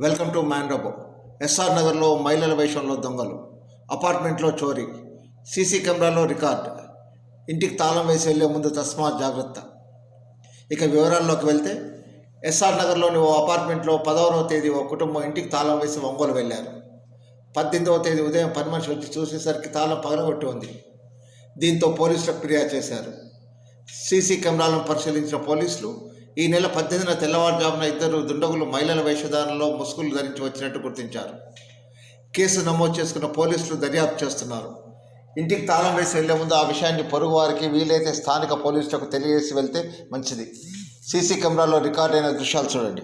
Welcome to మ్యాండోబో SR నగర్లో మహిళల వేషంలో దొంగలు. అపార్ట్మెంట్లో చోరీ. సీసీ కెమెరాలో రికార్డ్. ఇంటికి తాళం వేసి వెళ్ళే ముందు తస్మాత్ జాగ్రత్త. ఇక వివరాల్లోకి వెళ్తే ఎస్ఆర్ నగర్లోని ఓ అపార్ట్మెంట్లో పదవరవ తేదీ ఓ కుటుంబం ఇంటికి తాళం వేసి ఒంగోలు వెళ్ళారు. పద్దెనిమిదవ తేదీ ఉదయం పని మనిషి వచ్చి చూసేసరికి తాళం పగలగొట్టి ఉంది. దీంతో పోలీసులకు ఫిర్యాదు చేశారు. సీసీ కెమెరాలను పరిశీలించిన పోలీసులు ఈ నెల పద్దెనిమిదిన తెల్లవారుజామున ఇద్దరు దుండగులు మహిళల వేషధారణలో ముసుగులు ధరించి వచ్చినట్టు గుర్తించారు. కేసు నమోదు చేసుకున్న పోలీసులు దర్యాప్తు చేస్తున్నారు. ఇంటికి తాళం వేసి వెళ్ళే ముందు ఆ విషయాన్ని పొరుగు వారికి వీలైతే స్థానిక పోలీసులకు తెలియజేసి వెళ్తే మంచిది. సీసీ కెమెరాలో రికార్డైన దృశ్యాలు చూడండి.